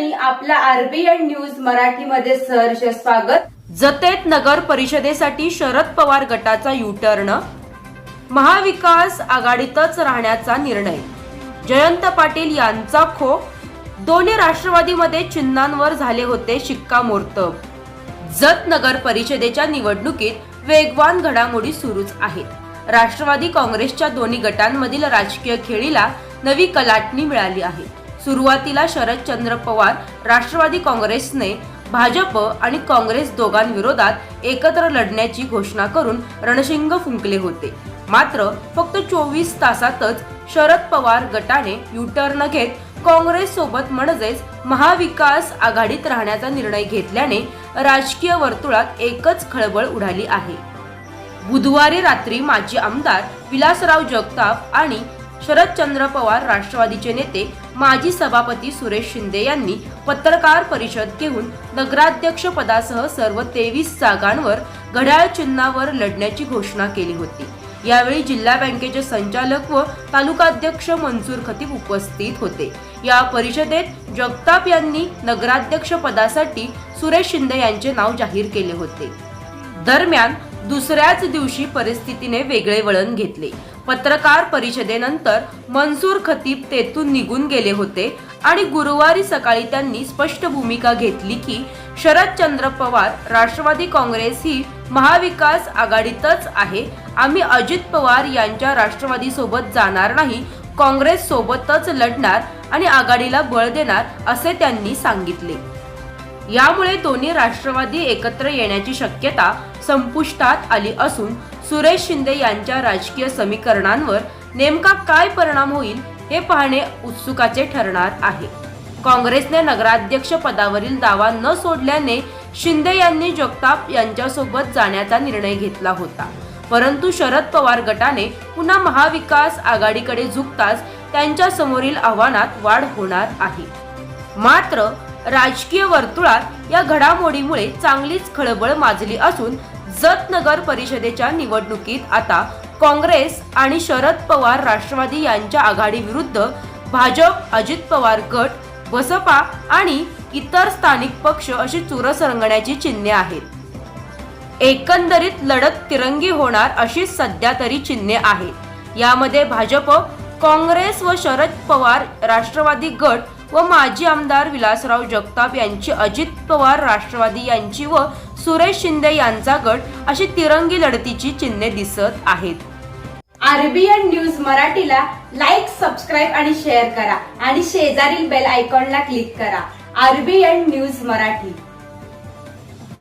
नमस्कार मी Rutuja RBN news मराठीमध्ये सहर्ष स्वागत. जतेत नगर परिषदेसाठी शरद पवार गटाचा युटर्न. महाविकास आघाडीतच राहण्याचा निर्णय. जयंत पाटील यांचा खो दोन्ही राष्ट्रवादीमध्ये चिन्हांवर झाले होते शिक्कामोर्तब. जत नगर परिषदेच्या निवडणुकीत वेगवान घडामोडी सुरूच आहेत. राष्ट्रवादी काँग्रेसच्या दोन्ही गटांमधील राजकीय खेळीला नवी कलाटणी मिळाली आहे. सुरुवातीला शरदचंद्र पवार राष्ट्रवादी काँग्रेसने भाजप आणि काँग्रेस दोघांविरोधात एकत्र लढण्याची घोषणा करून रणशिंग फुंकले होते. मात्र फक्त चोवीस तासातच शरद पवार गटाने युटर्न घेत काँग्रेस सोबत म्हणजेच महाविकास आघाडीत राहण्याचा निर्णय घेतल्याने राजकीय वर्तुळात एकच खळबळ उडाली आहे. बुधवारी रात्री माजी आमदार विलासराव जगताप आणि शरदचंद्र पवार राष्ट्रवादीचे नेते माजी सभापती सुरेश शिंदे यांनी पत्रकार परिषद घेऊन नगराध्यक्ष पदासह सर्व तेवीस जागांवर घड्याळ चिन्हावर लढण्याची घोषणा केली होती. यावेळी जिल्हा बँकेचे संचालक व तालुकाध्यक्ष मंजूर खतीब उपस्थित होते. या परिषदेत जगताप यांनी नगराध्यक्ष पदासाठी सुरेश शिंदे यांचे नाव जाहीर केले होते. दरम्यान दुसऱ्याच दिवशी परिस्थितीने वेगळे वळण घेतले. पत्रकार परिषदेनंतर मनसूर खतीब तेथून निघून गेले होते आणि गुरुवारी सकाळी त्यांनी स्पष्ट भूमिका घेतली की शरदचंद्र पवार राष्ट्रवादी काँग्रेस ही महाविकास आघाडीतच आहे. आम्ही अजित पवार यांच्या राष्ट्रवादी सोबत जाणार नाही काँग्रेस सोबतच लढणार आणि आघाडीला बळ देणार असे त्यांनी सांगितले. यामुळे दोन्ही राष्ट्रवादी एकत्र येण्याची शक्यता संपुष्टात आली असून सुरेश शिंदे यांच्या राजकीय समीकरणांवर नेमका काय परिणाम होईल हे पाहणे उत्सुकाचे ठरणार आहे. काँग्रेसने नगराध्यक्ष पदावरील दावा न सोडल्याने शिंदे यांनी जगताप यांच्यासोबत जाण्याचा निर्णय घेतला होता. परंतु शरद पवार गटाने पुन्हा महाविकास आघाडीकडे झुकताच त्यांच्या समोरील आव्हानात वाढ होणार आहे. मात्र राजकीय वर्तुळात या घडामोडीमुळे चांगलीच खळबळ माजली असून जत नगर परिषदेच्या निवडणुकीत आता काँग्रेस आणि शरद पवार राष्ट्रवादी यांच्या आघाडीविरुद्ध भाजप अजित पवार गट बसपा आणि इतर स्थानिक पक्ष अशी चुरस रंगण्याची चिन्हे आहेत. एकंदरीत लढत तिरंगी होणार अशी सध्या तरी चिन्हे आहेत. यामध्ये भाजप काँग्रेस व शरद पवार राष्ट्रवादी गट व माजी आमदार विलासराव जगताप यांची अजित पवार राष्ट्रवादी यांची व सुरेश शिंदे यांचा गट अशी तिरंगी लढतीची चिन्हे दिसत आहेत. आरबीएन न्यूज मराठीला लाईक सबस्क्राईब आणि शेअर करा आणि शेजारील बेल आयकॉनला क्लिक करा. RBN news Marathi.